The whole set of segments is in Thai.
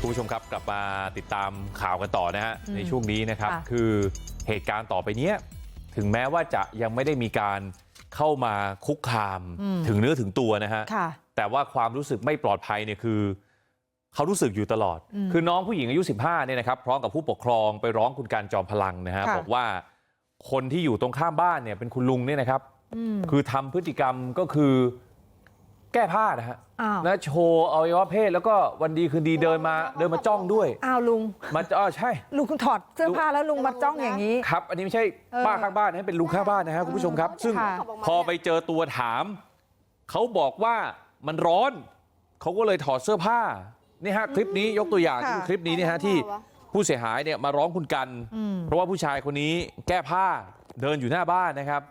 คุณผู้ชมครับกลับมาติดตามข่าวกันต่อนะฮะอืมในช่วงนี้นะครับค่ะคือเหตุการณ์ต่อไปเนี้ยถึงแม้ว่าจะยังไม่ได้มีการเข้ามาคุกคามถึงเนื้อถึงตัวนะฮะค่ะแต่ว่าความรู้สึกไม่ปลอดภัยเนี่ยคือเขารู้สึกอยู่ตลอดอืมคือน้องผู้หญิงอายุ 15เนี่ยนะครับพร้อมกับผู้ปกครองไปร้องคุณการจอมพลังนะฮะค่ะบอกว่าคนที่อยู่ตรงข้ามบ้านเนี่ยเป็นคุณลุงเนี่ยนะครับอืมคือทำพฤติกรรมก็คือแก้ผ้านะฮะอ้าวนะโชว์อวัยวะเพศแล้วก็วันดีคืนดีเดินมาเดินมาจ้องด้วย อ้าวลุง มาอ๋อใช่ ลุงถอดเสื้อผ้าแล้วลุงมาจ้องอย่างนี้ ครับ อันนี้ไม่ใช่เออป้าข้างบ้านนะเป็นลุงข้างบ้านนะฮะคุณผู้ชมครับ ซึ่งค่ะ พอไปเจอตัวถาม เขาบอกว่ามันร้อน เขาก็เลยถอดเสื้อผ้านี่ฮะคลิปนี้ยกตัวอย่างค่ะ คือคลิปนี้เนี่ยฮะที่ผู้เสียหายเนี่ยมาร้องคุณกันอืมเพราะว่าผู้ชายคนนี้แก้ผ้าเดินอยู่หน้าบ้านนะครับ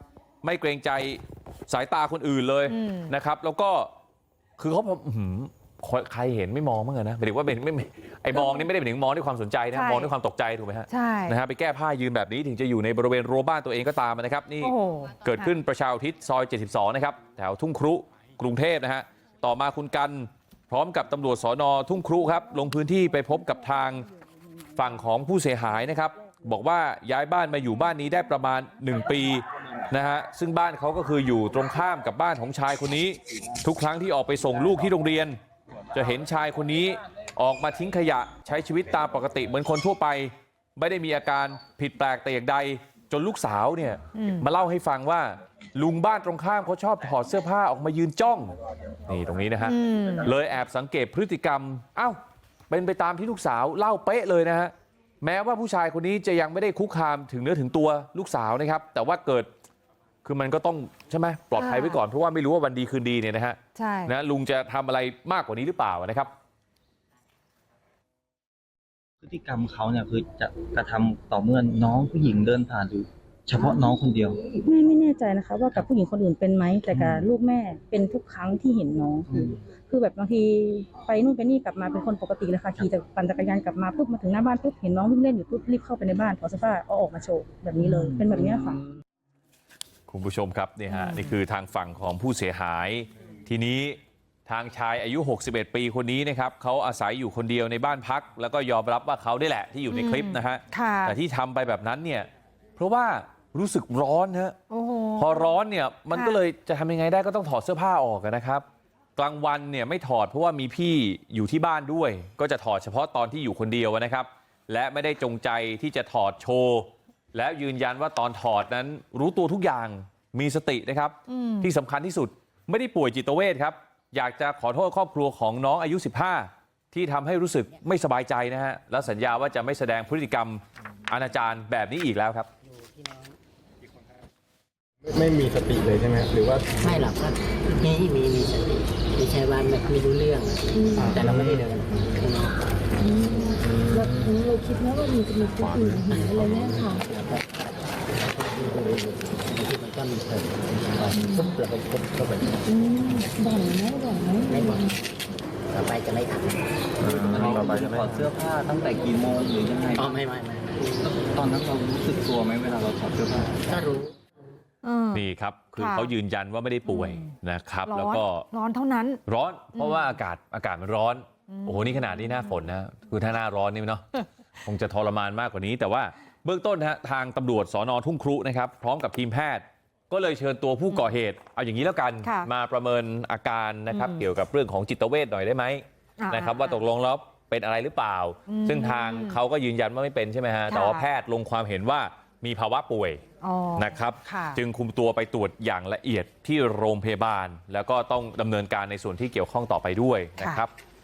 ไม่เกรงใจสายตาคนอื่นเลยอืมนะครับ แล้วก็ คือเขาแบบอื้อหือใครเห็นไม่มองมั้างเหรอนะหมายถึงว่าเป็นไม่ไม่ไอ้มองนี่ไม่ได้หมายถึงมองด้วยความสนใจนะใช่ มองด้วยความตกใจถูกไหมฮะใช่ นะฮะไปแก้ผ้ายืนแบบนี้ถึงจะอยู่ในบริเวณรั้วบ้านตัวเองก็ตามนะครับนี่ โอ้โห เกิดขึ้นประชาอุทิศซอย 72 นะครับ แถวทุ่งครุกรุงเทพนะฮะ ต่อมาคุณกันพร้อมกับตำรวจสอนอทุ่งครุครับ ลงพื้นที่ไปพบกับทางฝั่งของผู้เสียหายนะครับ บอกว่าย้ายบ้านมาอยู่บ้านนี้ได้ประมาณ 1 ปี นะฮะซึ่งบ้านเขาก็คืออยู่ตรงข้ามกับบ้านของชายคนนี้ ทุกครั้งที่ออกไปส่งลูกที่โรงเรียน จะเห็นชายคนนี้ออกมาทิ้งขยะใช้ชีวิตตามปกติเหมือนคนทั่วไป ไม่ได้มีอาการผิดแปลกแต่อย่างใด จนลูกสาวเนี่ยอืมมาเล่าให้ฟังว่าลุงบ้านตรงข้ามเขาชอบถอดเสื้อผ้าออกมายืนจ้องนี่ตรงนี้นะฮะอืมเลยแอบสังเกตพฤติกรรม เอ้าเป็นไปตามที่ลูกสาวเล่าเป๊ะเลยนะฮะ แม้ว่าผู้ชายคนนี้จะยังไม่ได้คุกคามถึงเนื้อถึงตัวลูกสาวนะครับ แต่ว่าเกิดคือมันก็ต้องใช่ไหมปลอดภัยไว้ก่อนเพราะว่าไม่รู้ว่าวันดีคืนดีเนี่ยนะฮะใช่นะลุงจะทำอะไรมากกว่านี้หรือเปล่านะครับ พฤติกรรมเขาเนี่ยคือจะกระทำต่อเมื่อน้องผู้หญิงเดินผ่านหรือ เฉพาะน้องคนเดียว แม่ไม่แน่ใจนะคะ ว่ากับผู้หญิงคนอื่นเป็นไหมแต่กับลูกแม่เป็นทุกครั้งที่เห็นน้องคืออคือแบบบางทีไปนู่นไปนี่กลับมาเป็นคนปกติเลยค่ะขี่จากปั่นจักรยานกลับมาปุ๊บมาถึงหน้าบ้านปุ๊บเห็นน้องวิ่งเล่นอยู่ปุ๊บรีบเข้าไปในบ้านถอดเสื้อผ้าเอาออกมาโชว์แบบนี้เลยเป็นแบบเนี้ยค่ะคุณผู้ชมครับนี่ฮะอืมนี่คือทางฝั่งของผู้เสียหาย ทีนี้ทางชายอายุ 61 ปีคนนี้นะครับเขาอาศัยอยู่คนเดียวในบ้านพัก แล้วก็ยอมรับว่าเขาได้แหละที่อยู่ในคลิปนะฮะค่ะแต่ที่ทำไปแบบนั้นเนี่ย เพราะว่า รู้สึกร้อนฮะโอ้โหพอร้อนเนี่ยมันค่ะก็เลยจะทำยังไงได้ก็ต้องถอดเสื้อผ้าออกนะครับ กลางวันเนี่ยไม่ถอดเพราะว่ามีพี่อยู่ที่บ้านด้วย ก็จะถอดเฉพาะตอนที่อยู่คนเดียวนะครับ และไม่ได้จงใจที่จะถอดโชว์ แล้วยืนยันว่าตอนถอดนั้นรู้ตัวทุกอย่างมีสตินะครับอืมที่สำคัญที่สุดไม่ได้ป่วยจิตเวทครับ อยากจะขอโทษครอบครัวของน้องอายุ 15 ที่ทำให้รู้สึกไม่สบายใจนะฮะและสัญญาว่าจะไม่แสดงพฤติกรรมอนาจารแบบนี้อีกแล้วครับ ไม่มีสติเลยใช่ไหมหรือว่าไม่หรอกก็มีมีมีสติไม่ใช่ว่าไม่ไม่รู้เรื่องอะแต่เราไม่ได้เดินข้างนอกแล้วเราคิดไหมว่ามีจะมีคนอื่นเห็นอะไรเนี่ยค่ะบางทีมันก็มีเพิ่มปุ๊บเราก็ปุ๊บเข้าไปบ่อยไหมบ่อยไหมไม่หมดต่อไปจะไม่ทำต่อไปจะไม่ถอดเสื้อผ้าตั้งแต่กี่โมงหรือยังไงอ๋อไม่ไม่ไม่ตอนนั้นเรารู้สึกตัวไหมเวลาเราถอดเสื้อผ้าก็รู้เออ นี่ครับ คือค่ะเขายืนยันว่าไม่ได้ป่วยอืมนะครับร้แล้วอนก็ร้อนเท่านั้น ร้อนเพราะว่าอากาศอากาศมันร้อนอืมโอ้โหนี่ขนาดนี้หน้าฝนนะคือถ้าหน้าร้อนนี่เนาะคงจะทรมานมากกว่านี้ แต่ว่าเบื้องต้นนะฮะทางตำรวจสอนอทุ่งครุนะครับ พร้อมกับทีมแพทย์ ก็เลยเชิญตัวผู้ก่อเหตุ เอาอย่างนี้แล้วกันค่ะมาประเมินอาการนะครับอืมเกี่ยวกับเรื่องของจิตเวชหน่อยได้ไหมอ่านะครับ ว่าตกลงแล้วเป็นอะไรหรือเปล่าอืมซึ่งทางเขาก็ยืนยันว่าไม่เป็นใช่ไหมฮะแต่ว่าค่ะแพทย์ลงความเห็นว่ามีภาวะป่วยอ๋อ นะครับค่ะจึงคุมตัวไปตรวจอย่างละเอียดที่โรงพยาบาล แล้วก็ต้องดำเนินการในส่วนที่เกี่ยวข้องต่อไปด้วยนะครับค่ะ